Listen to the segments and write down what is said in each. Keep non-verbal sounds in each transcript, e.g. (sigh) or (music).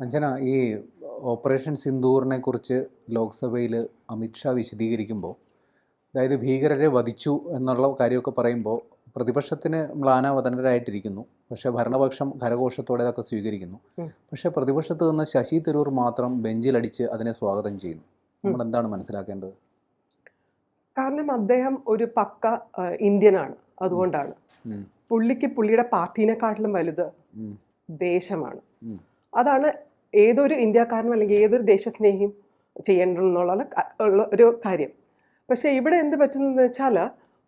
അഞ്ജന ഈ ഓപ്പറേഷൻ സിന്ദൂറിനെ കുറിച്ച് ലോക്സഭയിൽ അമിത്ഷാ വിശദീകരിക്കുമ്പോൾ അതായത് ഭീകരരെ വധിച്ചു എന്നുള്ള കാര്യമൊക്കെ പറയുമ്പോൾ പ്രതിപക്ഷത്തിന് മ്ലാനാവതനരായിട്ടിരിക്കുന്നു. പക്ഷേ ഭരണപക്ഷം കരഘോഷത്തോടെ അതൊക്കെ സ്വീകരിക്കുന്നു. പക്ഷെ പക്ഷേ പ്രതിപക്ഷത്ത് നിന്ന് ശശി തരൂർ മാത്രം ബെഞ്ചിലടിച്ച് അതിനെ സ്വാഗതം ചെയ്യുന്നു. നമ്മൾ എന്താണ് മനസ്സിലാക്കേണ്ടത്? കാരണം അദ്ദേഹം ഒരു പക്ക ഇന്ത്യനാണ്. അതുകൊണ്ടാണ്. പുള്ളിക്ക് പുള്ളിയുടെ പാർട്ടീനെക്കാട്ടിലും വലുത്. ദേശമാണ്. അതാണ് ഏതൊരു ഇന്ത്യക്കാരനും അല്ലെങ്കിൽ ഏതൊരു ദേശസ്നേഹിയും ചെയ്യേണ്ടതെന്നുള്ള ഉള്ള ഒരു കാര്യം. പക്ഷേ ഇവിടെ എന്ത് പറ്റുന്നതെന്ന് വെച്ചാൽ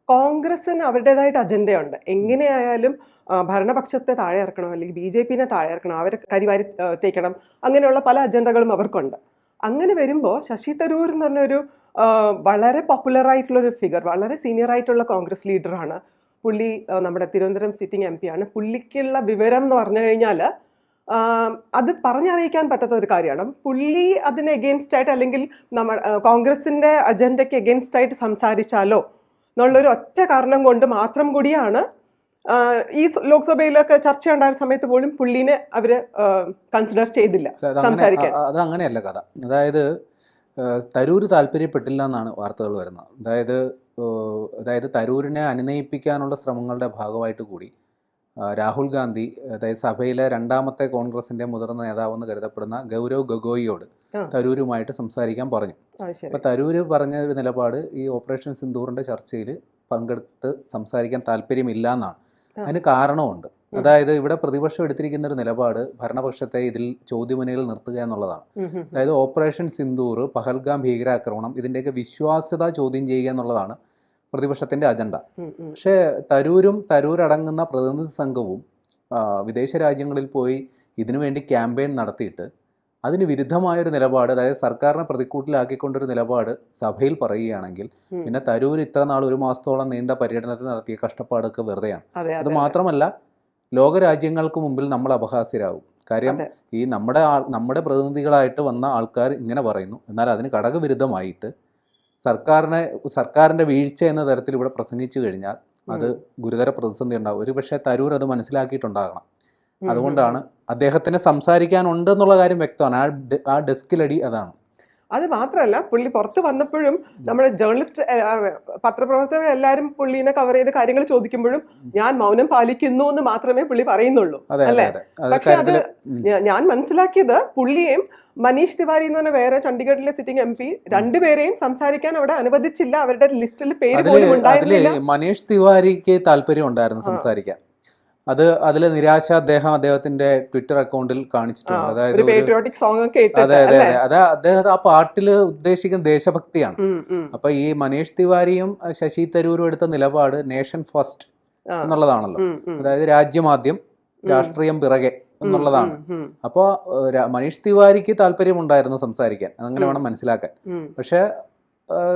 കോൺഗ്രസ്സിന് അവരുടേതായിട്ട് അജണ്ടയുണ്ട്. എങ്ങനെയായാലും ഭരണപക്ഷത്തെ താഴെ ഇറക്കണം അല്ലെങ്കിൽ ബി ജെ പിനെ താഴെ ഇറക്കണം അവരെ കരിവാരി തേക്കണം അങ്ങനെയുള്ള പല അജണ്ടകളും അവർക്കുണ്ട്. അങ്ങനെ വരുമ്പോൾ ശശി തരൂർ എന്ന് പറഞ്ഞൊരു വളരെ ഒരു ഫിഗർ വളരെ സീനിയർ ആയിട്ടുള്ള കോൺഗ്രസ് ലീഡറാണ് പുള്ളി നമ്മുടെ തിരുവനന്തപുരം സിറ്റിംഗ് എം ആണ്. പുള്ളിക്കുള്ള വിവരം എന്ന് പറഞ്ഞു കഴിഞ്ഞാൽ അത് പറഞ്ഞറിയിക്കാൻ പറ്റാത്ത ഒരു കാര്യമാണ്. പുള്ളി അതിന് എഗെയിൻസ്റ്റ് ആയിട്ട് അല്ലെങ്കിൽ നമ്മൾ കോൺഗ്രസിന്റെ അജണ്ടയ്ക്ക് എഗെയിൻസ്റ്റ് ആയിട്ട് സംസാരിച്ചാലോ എന്നുള്ളൊരു ഒറ്റ കാരണം കൊണ്ട് മാത്രം കൂടിയാണ് ഈ ലോക്സഭയിലൊക്കെ ചർച്ച ഉണ്ടായ സമയത്ത് പോലും പുള്ളിനെ അവർ കൺസിഡർ ചെയ്തില്ല സംസാരിക്കാൻ. അത് അങ്ങനെയല്ല കഥ. അതായത് തരൂർ താല്പര്യപ്പെട്ടില്ല എന്നാണ് വാർത്തകൾ വരുന്നത്. അതായത് അതായത് തരൂരിനെ അനുനയിപ്പിക്കാനുള്ള ശ്രമങ്ങളുടെ ഭാഗമായിട്ട് കൂടി രാഹുൽ ഗാന്ധി അതായത് സഭയിലെ രണ്ടാമത്തെ കോൺഗ്രസിന്റെ മുതിർന്ന നേതാവെന്ന് കരുതപ്പെടുന്ന ഗൗരവ് ഗൊഗോയിയോട്. തരൂരുമായിട്ട് സംസാരിക്കാൻ പറഞ്ഞു അപ്പൊ അപ്പോൾ തരൂര് പറഞ്ഞ ഒരു നിലപാട് ഈ ഓപ്പറേഷൻ സിന്ദൂറിന്റെ ചർച്ചയിൽ പങ്കെടുത്ത് സംസാരിക്കാൻ താല്പര്യമില്ല എന്നാണ്. അതിന് കാരണമുണ്ട് അതായത് ഇവിടെ പ്രതിപക്ഷം എടുത്തിരിക്കുന്ന ഒരു നിലപാട് ഭരണപക്ഷത്തെ ഇതിൽ ചോദ്യമുനയിൽ നിർത്തുക എന്നുള്ളതാണ്. അതായത് ഓപ്പറേഷൻ സിന്ദൂർ പഹൽഗാം ഭീകരാക്രമണം ഇതിന്റെയൊക്കെ വിശ്വാസ്യത ചോദ്യം ചെയ്യുക എന്നുള്ളതാണ് പ്രതിപക്ഷത്തിന്റെ അജണ്ട. പക്ഷേ തരൂരും തരൂരടങ്ങുന്ന പ്രതിനിധി സംഘവും വിദേശ രാജ്യങ്ങളിൽ പോയി ഇതിനുവേണ്ടി ക്യാമ്പയിൻ നടത്തിയിട്ട് അതിന് വിരുദ്ധമായൊരു നിലപാട് അതായത് സർക്കാരിനെ പ്രതിക്കൂട്ടിലാക്കിക്കൊണ്ടൊരു നിലപാട് സഭയിൽ പറയുകയാണെങ്കിൽ പിന്നെ തരൂർ ഇത്ര നാൾ ഒരു മാസത്തോളം നീണ്ട പര്യടനത്തിൽ നടത്തിയ കഷ്ടപ്പാടൊക്കെ വെറുതെയാണ്. അത് മാത്രമല്ല ലോകരാജ്യങ്ങൾക്ക് മുമ്പിൽ നമ്മൾ അപഹാസ്യരാകും. കാര്യം ഈ നമ്മുടെ ആൾ നമ്മുടെ പ്രതിനിധികളായിട്ട് വന്ന ആൾക്കാർ ഇങ്ങനെ പറയുന്നു. എന്നാൽ അതിന് ഘടകവിരുദ്ധമായിട്ട് സർക്കാരിനെ സർക്കാരിന്റെ വീഴ്ച എന്ന തരത്തിൽ ഇവിടെ പ്രസംഗിച്ചു കഴിഞ്ഞാൽ അത് ഗുരുതര പ്രതിസന്ധി ഉണ്ടാകും. ഒരു പക്ഷേ തരൂർ അത് മനസ്സിലാക്കിയിട്ടുണ്ടാകണം. അതുകൊണ്ടാണ് അദ്ദേഹത്തിന് സംസാരിക്കാനുണ്ടെന്നുള്ള കാര്യം വ്യക്തമാണ്. ആ ആ ഡെസ്കിലടി അതാണ്. അത് മാത്രമല്ല പുള്ളി പുറത്ത് വന്നപ്പോഴും നമ്മുടെ ജേർണലിസ്റ്റ് പത്രപ്രവർത്തകർ എല്ലാവരും പുള്ളീനെ കവർ ചെയ്ത് കാര്യങ്ങൾ ചോദിക്കുമ്പോഴും ഞാൻ മൗനം പാലിക്കുന്നു എന്ന് മാത്രമേ പുള്ളി പറയുന്നുള്ളൂ. അല്ലേ? പക്ഷെ അത് ഞാൻ മനസ്സിലാക്കിയത് പുള്ളിയെയും മനീഷ് തിവാരി എന്ന് പറഞ്ഞ വേറെ ചണ്ഡീഗഡിലെ സിറ്റിംഗ് എം പി രണ്ടുപേരെയും സംസാരിക്കാൻ അവിടെ അനുവദിച്ചില്ല. അവരുടെ ലിസ്റ്റിൽ പേര് പോലും ഉണ്ടായിരുന്നില്ല. മനീഷ് തിവാരിക്ക് താല്പര്യം ഉണ്ടായിരുന്നു സംസാരിക്കാൻ. അത് അതിൽ നിരാശ അദ്ദേഹം അദ്ദേഹത്തിന്റെ ട്വിറ്റർ അക്കൗണ്ടിൽ കാണിച്ചിട്ടുണ്ട്. അതായത് അതെ അതെ അതെ. അത് അദ്ദേഹം ആ പാട്ടിൽ ഉദ്ദേശിക്കുന്ന ദേശഭക്തിയാണ്. അപ്പൊ ഈ മനീഷ് തിവാരിയും ശശി തരൂരും എടുത്ത നിലപാട് നേഷൻ ഫസ്റ്റ് എന്നുള്ളതാണല്ലോ. അതായത് രാജ്യമാദ്യം. രാഷ്ട്രീയം പിറകെ എന്നുള്ളതാണ്. അപ്പോൾ മനീഷ് തിവാരിക്ക് താല്പര്യമുണ്ടായിരുന്നു സംസാരിക്കാൻ. അതങ്ങനെ വേണം മനസ്സിലാക്കാൻ. പക്ഷെ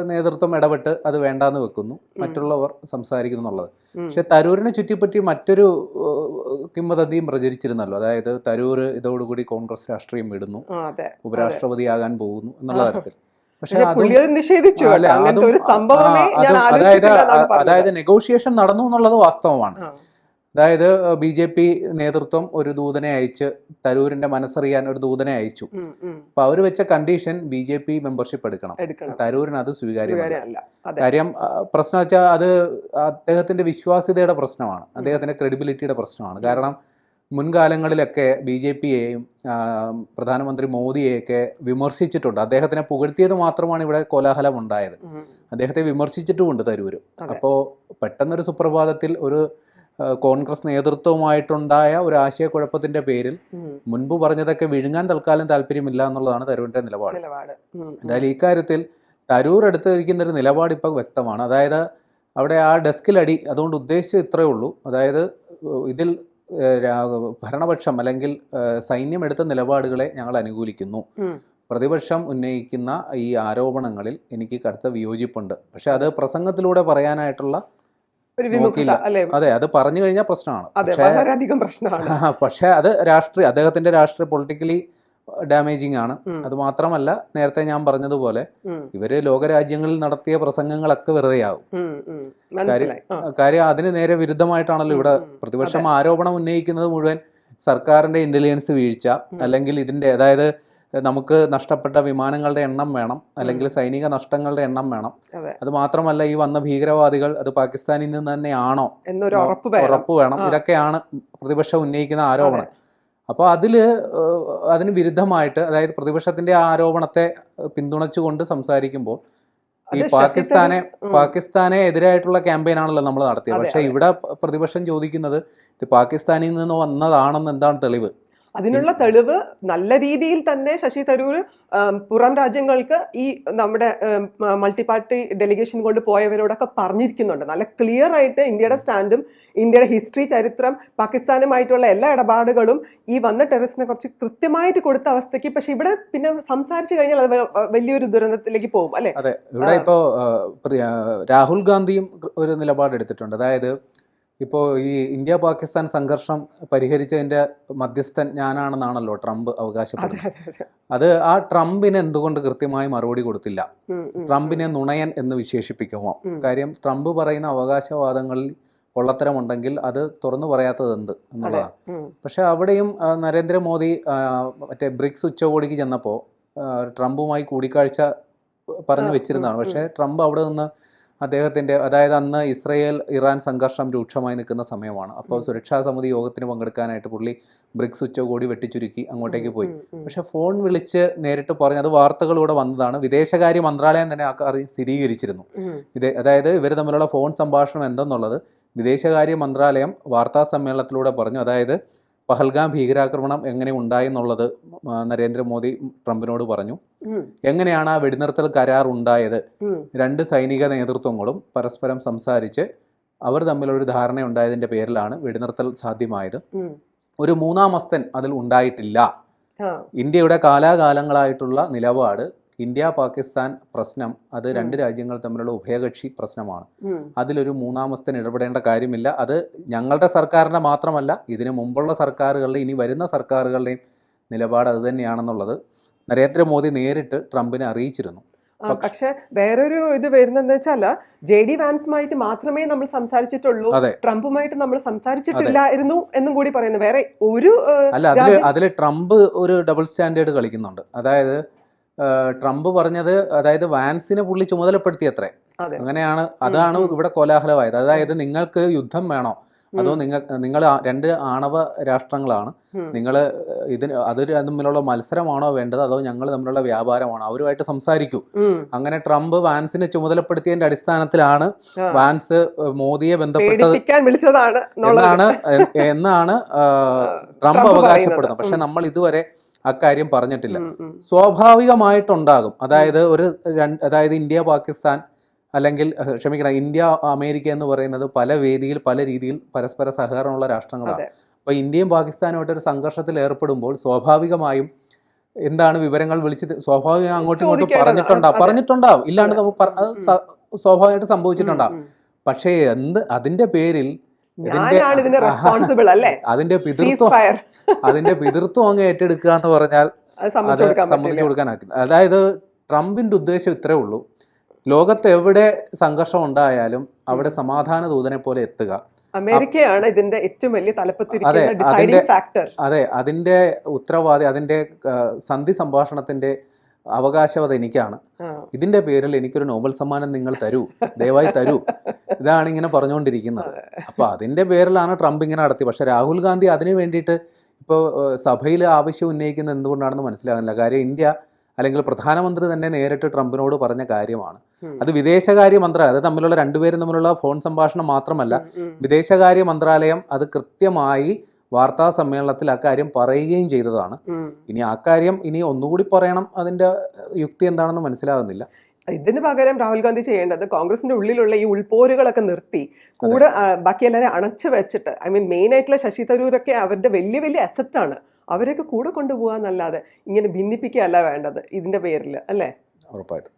നേതൃത്വം ഇടപെട്ട് അത് വേണ്ടാന്ന് വെക്കുന്നു. മറ്റുള്ളവർ സംസാരിക്കുന്നു എന്നുള്ളത്. പക്ഷെ തരൂരിനെ ചുറ്റിപ്പറ്റി മറ്റൊരു കിംവദന്തിയും പ്രചരിച്ചിരുന്നല്ലോ. അതായത് തരൂർ ഇതോടുകൂടി കോൺഗ്രസ് രാഷ്ട്രീയം വിടുന്നു. ഉപരാഷ്ട്രപതി ആകാൻ ഉപരാഷ്ട്രപതിയാകാൻ പോകുന്നു എന്നുള്ള തരത്തിൽ. പക്ഷെ നിഷേധിച്ചു. അതായത്. അതായത് നെഗോഷിയേഷൻ നടന്നു എന്നുള്ളത് വാസ്തവമാണ്. അതായത് ബി ജെ പി നേതൃത്വം ഒരു ദൂതനെ അയച്ച് തരൂരിന്റെ മനസ്സറിയാൻ ഒരു ദൂതനെ അയച്ചു. അപ്പൊ അവർ വെച്ച condition B J P membership എടുക്കണം. തരൂരിന് അത് സ്വീകാര്യമല്ല. കാര്യം പ്രശ്നം വെച്ചാൽ അത് അദ്ദേഹത്തിന്റെ വിശ്വാസ്യതയുടെ പ്രശ്നമാണ്. അദ്ദേഹത്തിന്റെ ക്രെഡിബിലിറ്റിയുടെ പ്രശ്നമാണ്. കാരണം മുൻകാലങ്ങളിലൊക്കെ ബി ജെ പിയെയും പ്രധാനമന്ത്രി മോദിയെയൊക്കെ വിമർശിച്ചിട്ടുണ്ട്. അദ്ദേഹത്തിനെ പുകഴ്ത്തിയത് മാത്രമാണ് ഇവിടെ കോലാഹലം ഉണ്ടായത് അദ്ദേഹത്തെ വിമർശിച്ചിട്ടുമുണ്ട് തരൂര്. അപ്പോൾ പെട്ടെന്നൊരു സുപ്രഭാതത്തിൽ ഒരു കോൺഗ്രസ് നേതൃത്വവുമായിട്ടുണ്ടായ ഒരു ആശയക്കുഴപ്പത്തിന്റെ പേരിൽ മുൻപ് പറഞ്ഞതൊക്കെ വിഴുങ്ങാൻ തൽക്കാലം താല്പര്യമില്ല എന്നുള്ളതാണ് തരൂരിന്റെ നിലപാട്. എന്തായാലും ഇക്കാര്യത്തിൽ കാര്യത്തിൽ തരൂർ എടുത്തിരിക്കുന്ന ഒരു നിലപാട് ഇപ്പോൾ വ്യക്തമാണ്. അതായത് അവിടെ ആ ഡെസ്കിലടി അതുകൊണ്ട് ഉദ്ദേശിച്ചത് ഇത്രയേ ഉള്ളൂ. അതായത് ഇതിൽ ഭരണപക്ഷം അല്ലെങ്കിൽ സൈന്യം എടുത്ത നിലപാടുകളെ ഞങ്ങൾ അനുകൂലിക്കുന്നു. പ്രതിപക്ഷം ഉന്നയിക്കുന്ന ഈ ആരോപണങ്ങളിൽ എനിക്ക് കടുത്ത വിയോജിപ്പുണ്ട്. പക്ഷെ അത് പ്രസംഗത്തിലൂടെ പറയാനായിട്ടുള്ള ഒരു വിമുഖത നോക്കിയില്ല. അല്ലെ അതെ അത് പറഞ്ഞു കഴിഞ്ഞാൽ പ്രശ്നമാണ്. വളരെയധികം പ്രശ്നമാണ്. പക്ഷേ അത് രാഷ്ട്രീയ അദ്ദേഹത്തിന്റെ രാഷ്ട്രീയ പൊളിറ്റിക്കലി ഡാമേജിങ് ആണ്. അത് മാത്രമല്ല നേരത്തെ ഞാൻ പറഞ്ഞതുപോലെ ഇവർ ലോകരാജ്യങ്ങളിൽ നടത്തിയ പ്രസംഗങ്ങളൊക്കെ വെറുതെയാവും. കാര്യം അതിന് നേരെ വിരുദ്ധമായിട്ടാണല്ലോ ഇവിടെ. പ്രതിപക്ഷം ആരോപണം ഉന്നയിക്കുന്നത് മുഴുവൻ സർക്കാരിന്റെ ഇന്റലിജൻസ് വീഴ്ച അല്ലെങ്കിൽ ഇതിന്റെ അതായത് നമുക്ക് നഷ്ടപ്പെട്ട വിമാനങ്ങളുടെ എണ്ണം വേണം. അല്ലെങ്കിൽ സൈനിക നഷ്ടങ്ങളുടെ എണ്ണം വേണം. അത്. മാത്രമല്ല ഈ വന്ന ഭീകരവാദികൾ അത് പാകിസ്ഥാനിൽ നിന്ന് തന്നെയാണോ എന്നൊരു ഉറപ്പ് വേണം. ഇതൊക്കെയാണ് പ്രതിപക്ഷം ഉന്നയിക്കുന്ന ആരോപണം. അപ്പോൾ അതിൽ അതിന് വിരുദ്ധമായിട്ട് അതായത് പ്രതിപക്ഷത്തിന്റെ ആ ആരോപണത്തെ പിന്തുണച്ചുകൊണ്ട് സംസാരിക്കുമ്പോൾ ഈ പാകിസ്ഥാനെ പാകിസ്ഥാനെ എതിരായിട്ടുള്ള ക്യാമ്പയിൻ ആണല്ലോ നമ്മൾ നടത്തിയത്. പക്ഷേ ഇവിടെ പ്രതിപക്ഷം ചോദിക്കുന്നത് ഇത് പാകിസ്ഥാനിൽ നിന്ന് വന്നതാണെന്ന് എന്താണ് തെളിവ്? അതിനുള്ള തെളിവ് നല്ല രീതിയിൽ തന്നെ ശശി തരൂർ പുറം രാജ്യങ്ങൾക്ക് ഈ നമ്മുടെ മൾട്ടി പാർട്ടി ഡെലിഗേഷൻ കൊണ്ട് പോയവരോടൊക്കെ പറഞ്ഞിരിക്കുന്നുണ്ട്. നല്ല ക്ലിയർ ആയിട്ട് ഇന്ത്യയുടെ സ്റ്റാൻഡും ഇന്ത്യയുടെ ഹിസ്റ്ററി ചരിത്രം പാകിസ്ഥാനുമായിട്ടുള്ള എല്ലാ ഇടപാടുകളും ഈ വന്ന ടെററിസ്റ്റിനെ കുറിച്ച് കൃത്യമായിട്ട് കൊടുത്ത അവസ്ഥയ്ക്ക് പക്ഷെ ഇവിടെ പിന്നെ സംസാരിച്ചു കഴിഞ്ഞാൽ അത് വലിയൊരു ദുരന്തത്തിലേക്ക് പോകും അല്ലെ? ഇവിടെ ഇപ്പോ രാഹുൽ ഗാന്ധിയും ഒരു നിലപാടെടുത്തിട്ടുണ്ട്. അതായത് ഇപ്പോൾ ഈ ഇന്ത്യ പാകിസ്ഥാൻ സംഘർഷം പരിഹരിച്ചതിന്റെ മധ്യസ്ഥൻ ഞാനാണെന്നാണല്ലോ ട്രംപ് അവകാശപ്പെടുന്നത്. അതെ ആ ട്രംപിന് എന്തുകൊണ്ട് കൃത്യമായി മറുപടി കൊടുത്തില്ല? ട്രംപിനെ നുണയൻ എന്ന് വിശേഷിപ്പിക്കുമോ? കാര്യം ട്രംപ് പറയുന്ന അവകാശവാദങ്ങളിൽ പൊള്ളത്തരമുണ്ടെങ്കിൽ അത് തുറന്നു പറയാത്തത് എന്ത് എന്നുള്ളതാണ്. പക്ഷെ അവിടെയും നരേന്ദ്രമോദി മറ്റേ ബ്രിക്സ് ഉച്ചകോടിക്ക് ചെന്നപ്പോൾ ട്രംപുമായി കൂടിക്കാഴ്ച പറഞ്ഞു വെച്ചിരുന്നതാണ്. പക്ഷേ ട്രംപ് അവിടെ നിന്ന് അദ്ദേഹത്തിന്റെ അതായത് അന്ന് ഇസ്രയേൽ ഇറാൻ സംഘർഷം രൂക്ഷമായി നിൽക്കുന്ന സമയമാണ്. അപ്പോൾ സുരക്ഷാ സമിതി യോഗത്തിന് പങ്കെടുക്കാനായിട്ട് പുള്ളി ബ്രിക്സ് ഉച്ചകോടി വെട്ടിച്ചുരുക്കി അങ്ങോട്ടേക്ക് പോയി. പക്ഷെ ഫോൺ വിളിച്ച് നേരിട്ട് പറഞ്ഞു അത് വാർത്തകളിലൂടെ വന്നതാണ്. വിദേശകാര്യ മന്ത്രാലയം തന്നെ ആ കാര്യം സ്ഥിരീകരിച്ചിരുന്നു. ഇത് അതായത് ഇവർ തമ്മിലുള്ള ഫോൺ സംഭാഷണം എന്തെന്നുള്ളത് വിദേശകാര്യ മന്ത്രാലയം വാർത്താ സമ്മേളനത്തിലൂടെ പറഞ്ഞു. അതായത് പഹൽഗാം ഭീകരാക്രമണം എങ്ങനെ ഉണ്ടായി എന്നുള്ളത് നരേന്ദ്രമോദി ട്രംപിനോട് പറഞ്ഞു. എങ്ങനെയാണ് ആ വെടിനിർത്തൽ കരാർ ഉണ്ടായത്? രണ്ട് സൈനിക നേതൃത്വങ്ങളും പരസ്പരം സംസാരിച്ച് അവർ തമ്മിലൊരു ധാരണ ഉണ്ടായതിന്റെ പേരിലാണ് വെടിനിർത്തൽ സാധ്യമായത്. ഒരു മൂന്നാമസ്തൻ അതിൽ ഉണ്ടായിട്ടില്ല. ഇന്ത്യയുടെ കാലാകാലങ്ങളായിട്ടുള്ള നിലപാട് ഇന്ത്യ പാകിസ്ഥാൻ പ്രശ്നം അത് രണ്ട് രാജ്യങ്ങൾ തമ്മിലുള്ള ഉഭയകക്ഷി പ്രശ്നമാണ്. അതിലൊരു മൂന്നാമസ്ഥൻ ഇടപെടേണ്ട കാര്യമില്ല. അത് ഞങ്ങളുടെ സർക്കാരിന്റെ മാത്രമല്ല ഇതിനു മുമ്പുള്ള സർക്കാരുകളുടെ ഇനി വരുന്ന സർക്കാരുകളുടെയും നിലപാട് അത് തന്നെയാണെന്നുള്ളത് നരേന്ദ്രമോദി നേരിട്ട് ട്രംപിനെ അറിയിച്ചിരുന്നു. പക്ഷെ വേറൊരു ഇത് വരുന്നതെന്ന് വെച്ചാൽ ജെ ഡി വാൻസുമായിട്ട് മാത്രമേ നമ്മൾ സംസാരിച്ചിട്ടുള്ളൂ. ട്രംപുമായിട്ട് നമ്മൾ സംസാരിച്ചിട്ടില്ലായിരുന്നു എന്നും കൂടി പറയുന്നു. വേറെ ഒരു അല്ല അതിൽ അതിൽ ട്രംപ് ഒരു ഡബിൾ സ്റ്റാൻഡേർഡ് കളിക്കുന്നുണ്ട്. അതായത് ട്രംപ് പറഞ്ഞത് അതായത് വാൻസിനെ പുള്ളി ചുമതലപ്പെടുത്തിയത്രേ. അങ്ങനെയാണ് അതാണ് ഇവിടെ കോലാഹലമായത്. അതായത് നിങ്ങൾക്ക് യുദ്ധം വേണോ? അതോ നിങ്ങൾ നിങ്ങൾ രണ്ട് ആണവ രാഷ്ട്രങ്ങളാണ്. നിങ്ങൾ ഇതിന് അതൊരു തമ്മിലുള്ള മത്സരമാണോ വേണ്ടത്? അതോ ഞങ്ങൾ തമ്മിലുള്ള വ്യാപാരമാണോ? അവരുമായിട്ട് സംസാരിക്കൂ. അങ്ങനെ ട്രംപ് വാൻസിനെ ചുമതലപ്പെടുത്തിയതിന്റെ അടിസ്ഥാനത്തിലാണ് വാൻസ് മോദിയെ ബന്ധപ്പെട്ടത് വിളിച്ചതാണ് എന്നാണ് എന്നാണ് ട്രംപ് അവകാശപ്പെടുന്നത്. പക്ഷെ നമ്മൾ ഇതുവരെ അക്കാര്യം പറഞ്ഞിട്ടില്ല. സ്വാഭാവികമായിട്ടുണ്ടാകും. അതായത് ഒരു അതായത് ഇന്ത്യ പാകിസ്ഥാൻ അല്ലെങ്കിൽ ക്ഷമിക്കണം ഇന്ത്യ അമേരിക്ക എന്ന് പറയുന്നത് പല വേദിയിൽ പല രീതിയിൽ പരസ്പര സഹകരണമുള്ള രാഷ്ട്രങ്ങളാണ്. അപ്പോൾ ഇന്ത്യയും പാകിസ്ഥാനുമായിട്ട് ഒരു സംഘർഷത്തിൽ ഏർപ്പെടുമ്പോൾ സ്വാഭാവികമായും എന്താണ് വിവരങ്ങൾ വിളിച്ച് സ്വാഭാവികം അങ്ങോട്ടും ഇങ്ങോട്ടും. പറഞ്ഞിട്ടുണ്ടാവും. പറഞ്ഞിട്ടുണ്ടാവും. ഇല്ലാണ്ട് സ്വാഭാവികമായിട്ട് സംഭവിച്ചിട്ടുണ്ടാവും. പക്ഷേ എന്ത് അതിന്റെ പേരിൽ അതിന്റെ (laughs) പിതൃത്വം (laughs) അതിന്റെ പിതൃത്വം അങ്ങ് ഏറ്റെടുക്കുക എന്ന് പറഞ്ഞാൽ അത് സമ്മതിച്ചു കൊടുക്കാൻ കൊടുക്കാനാക്കില്ല അതായത് ട്രംപിന്റെ ഉദ്ദേശം ഇത്രേ ഉള്ളൂ. ലോകത്ത് എവിടെ സംഘർഷം ഉണ്ടായാലും അവിടെ സമാധാന ദൂതനെ പോലെ എത്തുക. അമേരിക്കയാണ് ഇതിന്റെ ഏറ്റവും വലിയ തലപ്പത്തിരിക്കുന്ന ഫാക്ടർ അതെ അതിന്റെ ഉത്തരവാദി അതിന്റെ സന്ധി സംഭാഷണത്തിന്റെ അവകാശവത എനിക്കാണ്. ഇതിന്റെ പേരിൽ എനിക്കൊരു നോബൽ സമ്മാനം നിങ്ങൾ തരൂ. ദയവായി തരൂ. ഇതാണ് ഇങ്ങനെ പറഞ്ഞുകൊണ്ടിരിക്കുന്നത്. അപ്പൊ അതിന്റെ പേരിലാണ് ട്രംപ് ഇങ്ങനെ നടത്തി. പക്ഷെ രാഹുൽ ഗാന്ധി അതിനു വേണ്ടിയിട്ട് ഇപ്പോൾ സഭയിൽ ആവശ്യം ഉന്നയിക്കുന്നത് എന്തുകൊണ്ടാണെന്ന് മനസ്സിലാകുന്നില്ല. കാര്യം ഇന്ത്യ അല്ലെങ്കിൽ പ്രധാനമന്ത്രി തന്നെ നേരിട്ട് ട്രംപിനോട് പറഞ്ഞ കാര്യമാണ്. അത് വിദേശകാര്യ മന്ത്രാലയം അത് തമ്മിലുള്ള രണ്ടുപേരും തമ്മിലുള്ള ഫോൺ സംഭാഷണം മാത്രമല്ല വിദേശകാര്യ മന്ത്രാലയം അത് കൃത്യമായി വാർത്താ സമ്മേളനത്തിൽ അക്കാര്യം പറയുകയും ചെയ്തതാണ്. ഇനി ആ കാര്യം ഇനി ഒന്നുകൂടി പറയണം അതിന്റെ യുക്തി എന്താണെന്ന് മനസ്സിലാകുന്നില്ല. ഇതിന് പകരം രാഹുൽ ഗാന്ധി ചെയ്യേണ്ടത് കോൺഗ്രസിന്റെ ഉള്ളിലുള്ള ഈ ഉൾപോരുകളൊക്കെ നിർത്തി കൂടെ ബാക്കി എല്ലാവരെയും അണച്ചു വെച്ചിട്ട് ഐ മീൻ മെയിൻ ആയിട്ടുള്ള ശശി തരൂരൊക്കെ അവരുടെ വലിയ വലിയ അസറ്റ് ആണ്. അവരൊക്കെ കൂടെ കൊണ്ടുപോകാന്നല്ലാതെ ഇങ്ങനെ ഭിന്നിപ്പിക്കുകയല്ല വേണ്ടത് ഇതിന്റെ പേരിൽ അല്ലേ? ഉറപ്പായിട്ടും.